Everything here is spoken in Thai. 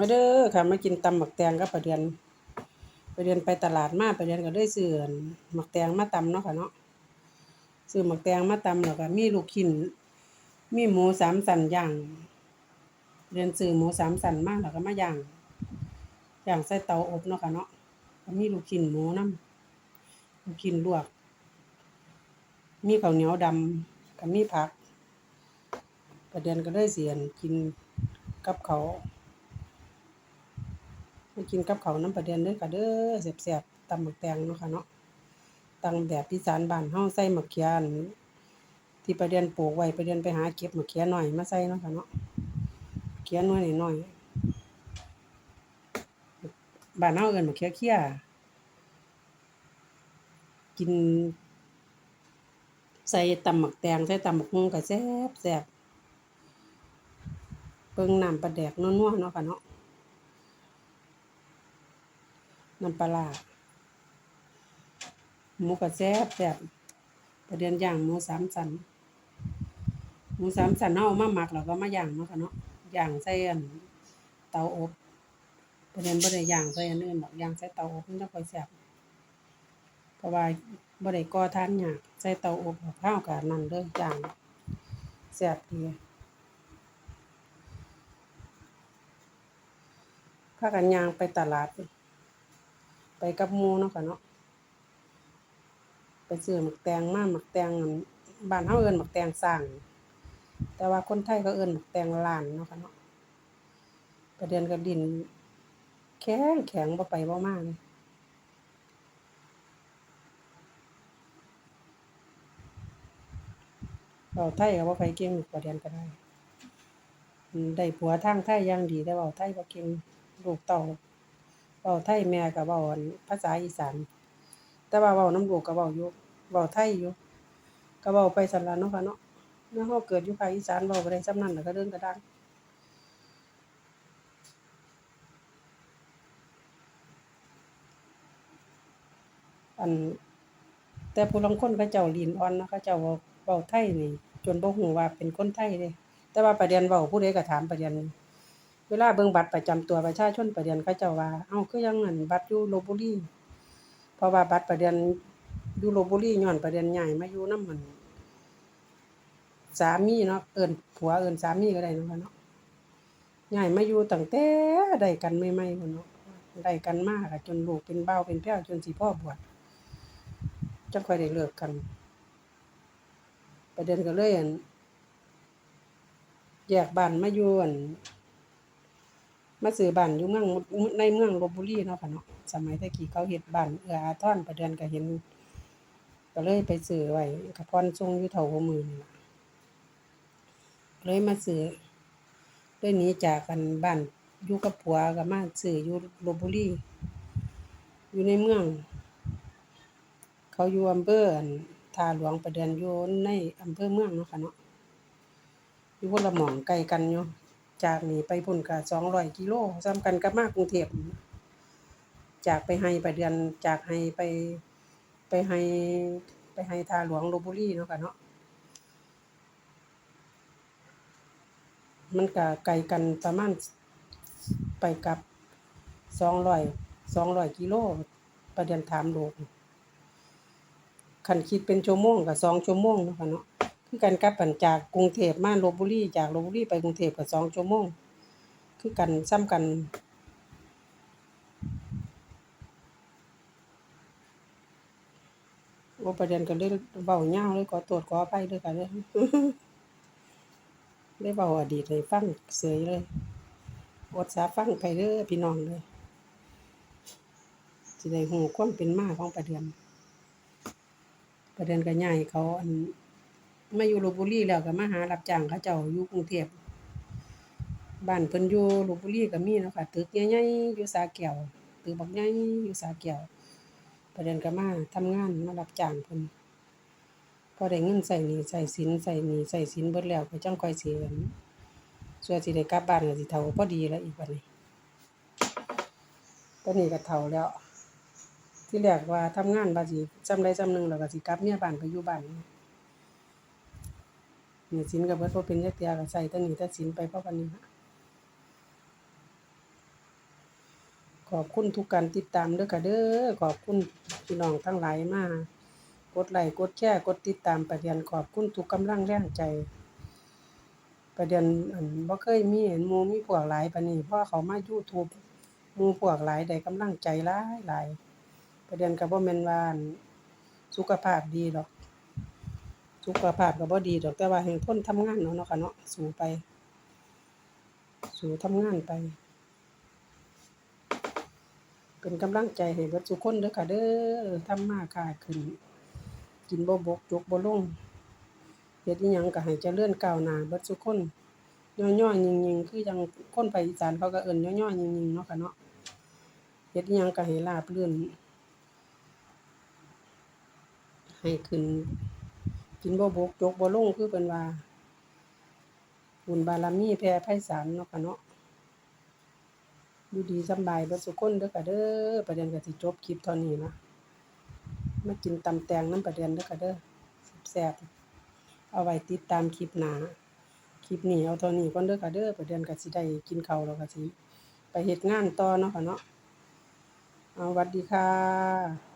มาเด้อค่ะมากินตำหมักแตงกับประเดือนประเดือนไปตลาดมาประเดือนก็ได้ซื้อหมักแตงมาตำเนาะค่ะเนาะซื้อหมักแตงมาตำแล้วก็มีลูกชิ้นมีหมูสามสันย่างเรียนซื้อหมูสามสันมาแล้วก็มาย่างย่างใส่เตาอบเนาะค่ะเนาะก็มีลูกชิ้นหมูน้ำลูกชิ้นลวก มีข้าวเหนียวดำก็มีผักประเด็นก็เลยเสียนกินกับเขา มากินกับเขาน้ำประเด็นเด้อค่ะเด้อแซ่บๆตำหมึกแตงเนาะค่ะเนาะตังแบบอีสานบ้านเฮาใส่มะเขืออันที่ประเด็นปลูกไว้ประเด็นไปหาเก็บหมะเขือหน่อยมาใส่เนาะค่ะเนาะเขือน้อยหน้อยบ้านเฮาเอิ้นมะเขือเขี้ยกิน ใส่ตำหมักแตงใส่ตำหมักฮงก็แซ่บแซ่บเบิ่งน้ำปลาแดกนัวๆเนาะค่ะเนาะ น้ำปลาร้าหมูก็แซบแซบประเด็นย่างหมูสามสันหมูสามสันเฮาเอามาหมักแล้วก็มาย่างเนาะค่ะเนาะย่างใส่อันเตาอบประเด็นบ่ได้ย่างใส่อันอื่นดอกย่างใส่เตาอบมันจะค่อยแซ่บเพราะว่าบ่ได้ก่อทานยากใส่เตาอบข้าวก็นั่นเด้อย่างแซ่บดีพากันย่างไปตลาด ไปกับมูเนาะค่ะเนาะไปซื้อหมักแตงมาหมักแตงบ้านเฮาเอิ้นหมักแตงสร้าง แต่ว่าคนไทยเขาเอิ้นหมักแตงล้านเนาะค่ะเนาะประเด็นก็ดิน แข็งแข็งบ่ไปบ่มาเลยเว้าไทยก็บ่ค่อยเก่งประเด็นก็ได้ ได้ผัวทางไทยอย่างดีแต่เว้าไทยบ่เก่งลูกเต้า ว้าไทยแม่ก็เว้าอั่นภาษาอีสานแต่ว่าเว้านำลูกก็เว้าอยู่เว้าไทยอยู่ก็เว้าไปซั่นล่ะเนาะค่ะเนาะเมื่อเฮาเกิดอยู่ภาคอีสานเว้าบ่ได้ส่ำนั้นแล้วก็เดินกระด้างอันแต่ผู้ลางคนเขาเจ้าลิ้นอ่อนนะเขาเจ้าเว้าไทยนี่ จนบ่ฮู้ว่าเป็นคนไทยเดะแต่ว่าประเด็นเว้าผู้ใดก็ถามประเด็น เวลาเบิ่งบัตรประจำตัวประชาชนประเด็นเขาเจ้าว่า เอ้าคือยังอั่นบัตรอยู่ลพบุรีเพราะว่าบัตรประเด็นอยู่ลพบุรีญ้อนประเด็นย้ายมาอยู่นำอั่นสามีเนาะเอิ้นผัวเอิ้นสามีก็ได้เนาะเนาะย้ายมาอยู่ตั้งแต่ได้กันใหม่ๆพุ่นเนาะได้กันมากจนลูกเป็นเบ่าเป็นแพ้วจนสิพ่อบวชจังค่อยได้เลิกกันประเด็นก็เลยอันแยกบ้านมาอยู่อัน มาซื้อบ้านอยู่เมืองในเมืองลพบุรีเนาะค่ะเนาะสมัยต่กี้เขาเฮ็ดบ้านเอื้ออาทรประเดือนก็เห็น ก็เลยไปซื้อไว้ก็ผ่อนส่งอยู่เท่าหัวมือนี่เลยมาซื้อเลยหนีจากกันบ้านอยู่กับผัวก็มาซื้ออยู่ลพบุรีอยู่ในเมือง เขาอยู่อำเภอทาหลวงประเดือนอยู่ในอำเภอเมืองเนาะค่ะเนาะอยู่คนละหมองใกลกันอยู่ จากนี้ไปพุ่นก็200กิโลส่ำกันกับมากรุงเทพจากไปให้ไปเดือนจากให้ไปไปให้ไปให้ทาหลวงลพบุรีเนาะค่ะเนาะมันก็ไกลกันประมาณไปกับ200 200กิโลประเดือนถามลูกคันคิดเป็นชั่วโมงก็สองชั่วโมงเนาะค่ะเนาะ คือกันกับอั่นจากกรุงเทพมาลพบุรีจากลพบุรีไปกรุงเทพก็สองชั่วโมงคือกันส่ำกัน โอ้ประเด็นก็เลยเว้ายาเลยขอโทษขออภัยด้วยค่ะเด้อได้เว้าอดีตให้ฟังเฉยเลยอดสาฟังไปเด้อพี่น้องเด้อสิได้ฮู้ความเป็นมากของประเดือนประเด็นก็ย้ายเขาอัน มาอยู่ลพบุรีแล้วก็มาหารับจ้างเขาเจ้าอยู่กรุงเทพบ้านเพิ่นอยู่ลพบุรีก็มีเนาะค่ะตึกใหญ่ๆอยู่สาแก้วตึกบักใหญ่อยู่สาแก้วประเด็นก็มาทำงานมารับจ้างเพิ่นพอได้เงินใช้หนี้ใช้สินใช้หนี้ใช้สินเบิดแล้วก็จังค่อยสิอั่นสั่วสิได้กลับบ้านก็สิเฒ่าพอดีแล้วอีกบัดนี้ตอนนี้ก็เฒ่าแล้ว ที่แรกว่าทำงานว่าสิส่ำใดส่ำหนึ่งแล้วก็สิกลับเมียบ้านไปอยู่บ้าน นี้สินก็เบิดบ่เป็นจักเทื่อก็ใช้แต่หนี้แต่สินไปเพราะวันนี้ล่ะขอบคุณทุกการติดตามเด้อค่ะเด้อขอบคุณพี่น้องทั้งหลายมากกดไลค์กดแชร์กดติดตามประเด็นขอบคุณทุกกำลังแรงใจ ประเด็นอันบ่เคยมีเห็นมูมีพวกหลายปานนี้เพราะเขามา YouTube มูพวกหลายได้กำลังใจหลายหลายประเด็นก็บ่แม่นว่านสุขภาพดีดอก สุขภาพก็บ่ดีดอกแต่ว่าแฮ่งทนทำงานเอาะเนาะค่ะเนาะสู้ไป สู้ทำงานไป เป็นกำลังใจให้เบิดทุกคนเด้อค่ะ เด้อทำมาค้าขึ้น กินบ่บกจกบ่ลงเฮ็ดอีหยังก็ให้เจริญก้าวหน้าเบิดซุกคนย่อๆยิงๆ คือจังคนภาคอีสานเขาก็เอิ้นย่อๆยิงๆเนาะค่ะเนาะเฮ็ดอีหยังก็ให้ราบรื่นให้ขึ้น กินบ่บกจกบ่ลงคือเพิ่นว่าบุญบารมีแผ่ไพศาลเนาะค่ะเนาะอยู่ดีสบายเบิดซุคนเด้อค่ะเด้อประเด็นก็สิจบคลิปเท่านี้นะมากินตำแตงน้ำประเด็นเด้อค่ะเด้อแซ่บเอาไว้ติดตามคลิปหน้าคลิปนี้เอาเท่านี้ก่อนเด้อค่ะเด้อประเด็นก็สิได้กินข้าวแล้วก็สิไปเฮ็ดงานต่อเนาะค่ะเนาะเอาหวัดดีค่ะ